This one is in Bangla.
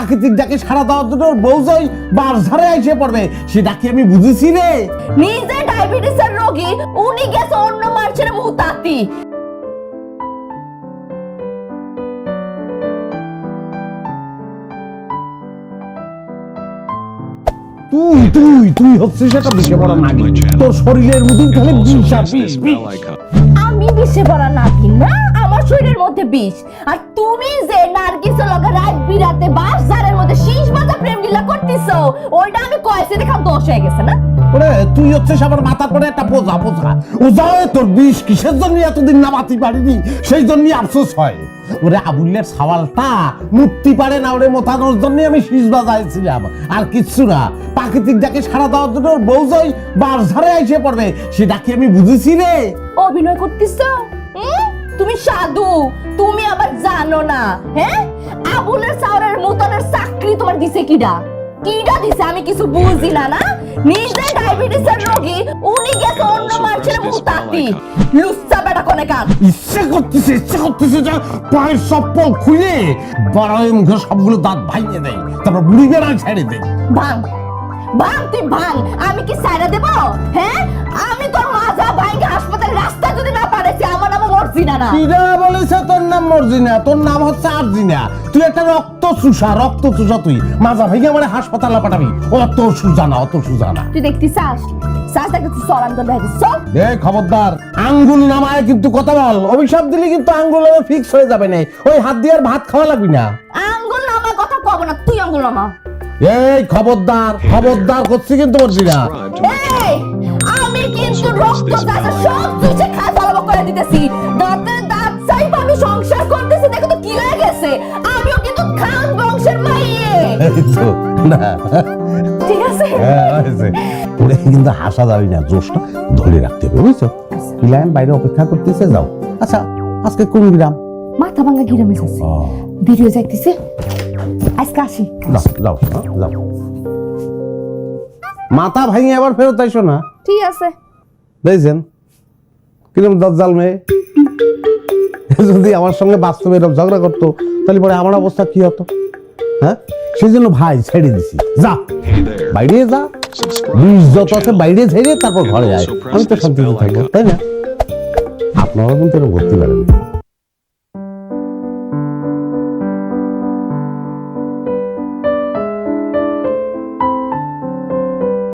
প্রাকৃতিক ডাকে সারা দেওয়ার জন্য ওর বউ যাই বার ঝাড়ে এসে পড়বে। সেটা কি আমি বুঝেছি রে? নিজে ডায়াবেটিসের রোগী উনি গেছে অন্য মার্চের মুতাতি তুই তুই তুই হচ্ছিস একটা বিষে পড়া নাগি তোর শরীরের মধ্যে খালি বিষ আর বিষ আমি বিষে পড়া নাকি না আমার শরীরের মধ্যে বিষ। আর তুমি যে নার্গিসের লগে রাত বিরাতে বাস জারের মধ্যে শীষ বাজা প্রেম গিলা করতিছো ওইটা আমি কয়েছে দেখা দোষ হয়ে গেছে না? ওরে তুই হচ্ছিস আমার মাথার পরে একটা পোজা পোজা ওজা হয়ে তোর বিষ কিসের জন্য এতদিন নামাতি পারিনি সেই জন্য আফসোস হয়। ওরে আবুল্লের সওয়ালটা মুক্তি পারে না ওরে মোতানোর জন্য আমি শীষ বাজাইছিলাম। আর কিচ্ছু না। প্রাকৃতিক ডাকে সারা দেওয়ার জন্য ওর বউ বার ঝাড়ে এসে পড়বে সেটা কি আমি বুঝেছি রে? অভিনয় করতিছো? হুম? তুমি সাধু তুমি আবার জানো না হ্যাঁ? আবুলের সাউরের মুতনের চাকরি তোমার দিছে কিডা? কিডা দিছে? আমি কিছু বুঝি না না? নিজে ডায়াবেটিসের রোগী উনি গেছে অন্য মার্চের মুতাতি। লুচ্চা বেটা কোনে কান ইচ্ছে করতেছে ইচ্ছে করতেছে যে পায়ের চপ্পল খুলে বড়াই মুখে সবগুলো দাঁত ভাঙিয়ে দেয় তারপর বুড়ি বেড়ায় ছেড়ে দেয়। ভাঙ। ভাঙ তুই ভাঙ। আমি কি সাইরা দেব? হ্যাঁ? মর্জিনা না। কিরা বলেছে তোর নাম মর্জিনা তোর নাম হচ্ছে আরজিনা। তুই একটা রক্ত চুষা রক্ত চুষা তুই। মাজা ভেঙে আমার হাসপাতালে পাঠাবি। অত সুজানা অত সুজানা তুই দেখতি চাস চাস দেখতে তুই সরাম তোর ভাই চল। এ খবরদার। আঙ্গুল নামায় কিন্তু কথা বল। অভিশাপ দিলে কিন্তু আঙ্গুল ফিক্স হয়ে যাবে না। ওই হাত দিয়ে আর ভাত খাওয়া লাগবি না। আঙ্গুল নামা কথা কব না তুই আঙ্গুল নামা। এই খবরদার। খবরদার করছি কিন্তু মর্জিনা। এই আমি কিন্তু রক্ত চাচা সব তুইছে খাই ফলাবো করে দিতেছি। এই তো না। ঠিক আছে। হ্যাঁ, হয়েছে। ওরে কিন্তু হাসা যাবে না জোশটা ধরে রাখতে হবে বুঝছ? বাইরে অপেক্ষা করতেছে যাও। আচ্ছা আজকে কোন গ্রাম? মাথা ভাঙা গিরামে আছে ভিডিও যাইতেছে। আজকে আসি। যাও যাও যাও। মাথা ভাঙে আবার ফেরত আইসো না। ঠিক আছে। দেখছেন? কিরম দজ্জাল মেয়ে। যদি আমার সঙ্গে বাস্তবে এরকম ঝগড়া করতো তাহলে পরে আমার অবস্থা কি হতো? হ্যাঁ? সেই জন্য ভাই ছেড়ে দিছি। যা। বাইরে যা। বিষ যত আছে, বাইরে ছেড়ে তারপর ঘরে যায় আমি তো শান্তিতে থাকব, তাই না? আপনারা কিন্তু এরকম করতে পারেন